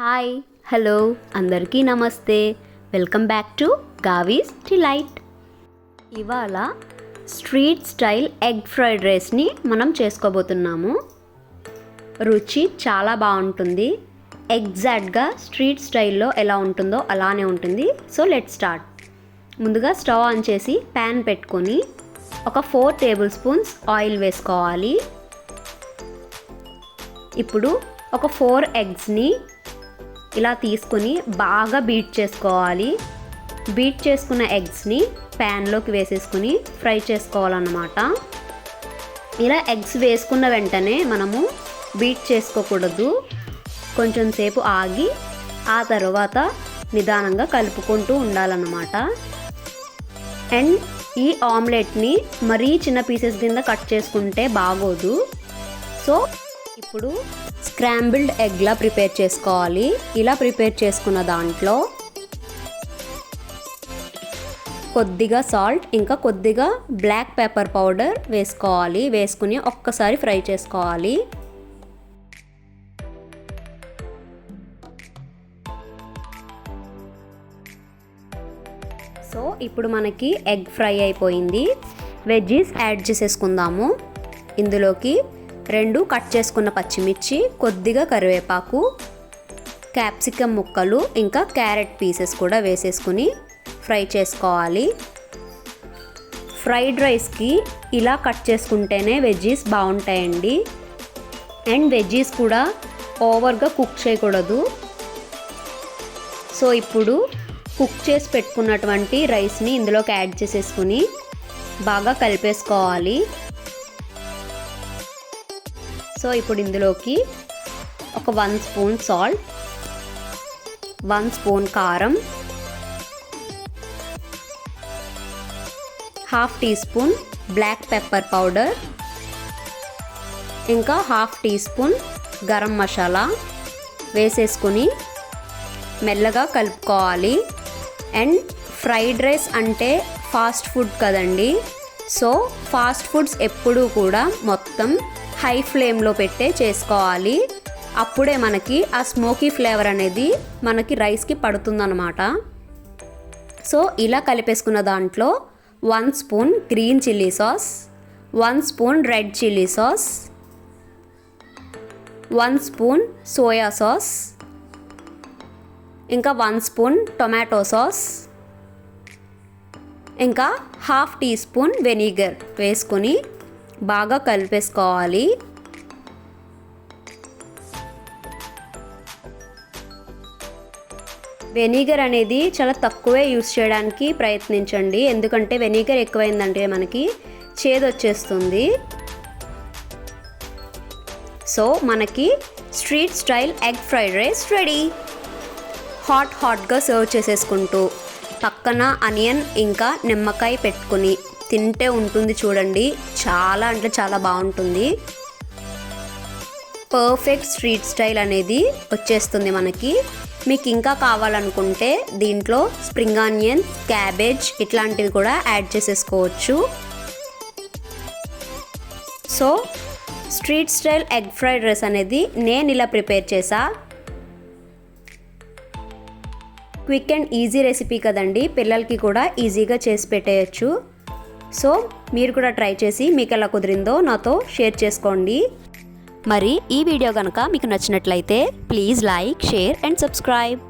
Hi. Hello అందరికీ నమస్తే. Welcome back to Gavi's delight. ఇవాళ స్ట్రీట్ స్టైల్ ఎగ్ ఫ్రైడ్ రైస్ని మనం చేసుకోబోతున్నాము. రుచి చాలా బాగుంటుంది. ఎగ్జాక్ట్గా స్ట్రీట్ స్టైల్లో ఎలా ఉంటుందో అలానే ఉంటుంది. So let start. ముందుగా స్టవ్ ఆన్ చేసి ప్యాన్ పెట్టుకొని ఒక ఫోర్ టేబుల్ స్పూన్స్ ఆయిల్ వేసుకోవాలి. ఇప్పుడు ఒక ఫోర్ ఎగ్స్ని ఇలా తీసుకుని బాగా బీట్ చేసుకోవాలి. బీట్ చేసుకున్న ఎగ్స్ని ప్యాన్లోకి వేసేసుకుని ఫ్రై చేసుకోవాలన్నమాట. ఇలా ఎగ్స్ వేసుకున్న వెంటనే మనము బీట్ చేసుకోకూడదు. కొంచెం సేపు ఆగి ఆ తర్వాత నిదానంగా కలుపుకుంటూ ఉండాలన్నమాట. అండ్ ఈ ఆమ్లెట్ని మరీ చిన్న పీసెస్ కింద కట్ చేసుకుంటే బాగోదు. సో ఇప్పుడు స్క్రాంబిల్డ్ ఎగ్లా ప్రిపేర్ చేసుకోవాలి. ఇలా ప్రిపేర్ చేసుకున్న దాంట్లో కొద్దిగా సాల్ట్ ఇంకా కొద్దిగా బ్లాక్ పెప్పర్ పౌడర్ వేసుకోవాలి. వేసుకుని ఒక్కసారి ఫ్రై చేసుకోవాలి. సో ఇప్పుడు మనకి ఎగ్ ఫ్రై అయిపోయింది. వెజ్జీస్ యాడ్ చేసేసుకుందాము. ఇందులోకి రెండు కట్ చేసుకున్న పచ్చిమిర్చి కొద్దిగా కరివేపాకు క్యాప్సికమ్ ముక్కలు ఇంకా క్యారెట్ పీసెస్ కూడా వేసేసుకుని ఫ్రై చేసుకోవాలి. ఫ్రైడ్ రైస్కి ఇలా కట్ చేసుకుంటేనే వెజ్జీస్ బాగుంటాయండి. అండ్ వెజ్జీస్ కూడా ఓవర్గా కుక్ చేయకూడదు. సో ఇప్పుడు కుక్ చేసి పెట్టుకున్నటువంటి రైస్ని ఇందులోకి యాడ్ చేసేసుకుని బాగా కలిపేసుకోవాలి. సో ఇప్పుడు ఇందులోకి ఒక one spoon salt one spoon కారం half teaspoon black pepper powder ఇంకా half teaspoon garam masala వేసేసుకుని మెల్లగా కలుపుకోవాలి. అండ్ ఫ్రైడ్ రైస్ అంటే ఫాస్ట్ ఫుడ్ కదండి. సో ఫాస్ట్ ఫుడ్స్ ఎప్పుడూ కూడా మొత్తం హై ఫ్లేమ్లో పెట్టే చేసుకోవాలి. అప్పుడే మనకి ఆ స్మోకీ ఫ్లేవర్ అనేది మనకి రైస్కి పడుతుందన్నమాట. సో ఇలా కలిపేసుకున్న దాంట్లో one spoon green chilli sauce one spoon red chilli sauce one spoon soya sauce ఇంకా వన్ స్పూన్ టొమాటో సాస్ ఇంకా హాఫ్ టీ స్పూన్ వెనిగర్ వేసుకొని బాగా కలిపేసుకోవాలి. వెనిగర్ అనేది చాలా తక్కువే యూస్ చేయడానికి ప్రయత్నించండి. ఎందుకంటే వెనిగర్ ఎక్కువైందంటే మనకి చేదు వచ్చేస్తుంది. సో మనకి street style egg fried rice ready. Hot హాట్గా సర్వ్ చేసేసుకుంటూ పక్కన అనియన్ ఇంకా నిమ్మకాయ పెట్టుకుని తింటే ఉంటుంది చూడండి. చాలా అంటే చాలా బాగుంటుంది. పర్ఫెక్ట్ స్ట్రీట్ స్టైల్ అనేది వచ్చేస్తుంది మనకి. మీకు ఇంకా కావాలనుకుంటే దీంట్లో స్ప్రింగ్ ఆనియన్ క్యాబేజ్ ఇట్లాంటివి కూడా యాడ్ చేసేసుకోవచ్చు. So street style egg fried rice అనేది నేను ఇలా ప్రిపేర్ చేసా. క్విక్ అండ్ ఈజీ రెసిపీ కదండి. పిల్లలకి కూడా ఈజీగా చేసి పెట్టేయచ్చు. సో మీరు కూడా ట్రై చేసి మీకు ఎలా కుదిరిందో నాతో షేర్ చేసుకోండి. మరి ఈ వీడియో కనుక మీకు నచ్చినట్లయితే please like share and subscribe.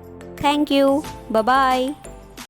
Thank you. Bye